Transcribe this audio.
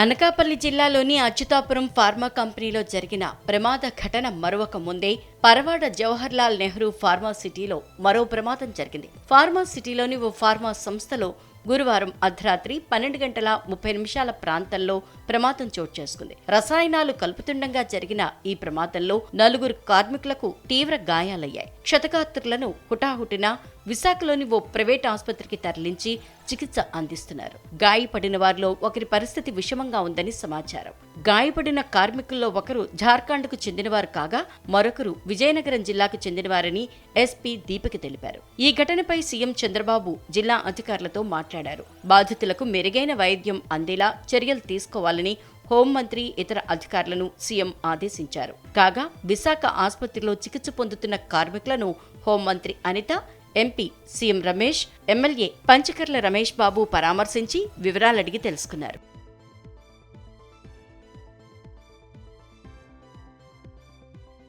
అనకాపల్లి జిల్లాలోని అచ్యుతాపురం ఫార్మా కంపెనీలో జరిగిన ప్రమాద ఘటన మరొక ముందే పరవాడ జవహర్లాల్ నెహ్రూ ఫార్మా సిటీలో మరో ప్రమాదం జరిగింది. ఫార్మా సిటీలోని ఓ ఫార్మా సంస్థలో గురువారం అర్ధరాత్రి పన్నెండు గంటల ముప్పై నిమిషాల ప్రాంతంలో ప్రమాదం చోటు చేసుకుంది. రసాయనాలు కలుపుతుండగా జరిగిన ఈ ప్రమాదంలో నలుగురు కార్మికులకు తీవ్ర గాయాలయ్యాయి. క్షతగాత్రులను హుటాహుటిన విశాఖలోని ఓ ప్రైవేట్ ఆసుపత్రికి తరలించి చికిత్స అందిస్తున్నారు. గాయపడిన వారిలో ఒకరి పరిస్థితి విషమంగా ఉందని సమాచారం. గాయపడిన కార్మికుల్లో ఒకరు జార్ఖండ్కు చెందినవారు కాగా మరొకరు విజయనగరం జిల్లాకు చెందినవారని ఎస్పీ దీపక తెలిపారు. ఈ ఘటనపై సీఎం చంద్రబాబు జిల్లా అధికారులతో మాట్లాడారు. బాధితులకు మెరుగైన వైద్యం అందేలా చర్యలు తీసుకోవాలని హోంమంత్రి ఇతర అధికారులను సీఎం ఆదేశించారు. కాగా విశాఖ ఆసుపత్రిలో చికిత్స పొందుతున్న కార్మికులను హోంమంత్రి Anitha MP CM Ramesh MLA Panchakarla Ramesh Babu పరామర్శించి వివరాలడిగి తెలుసుకున్నారు.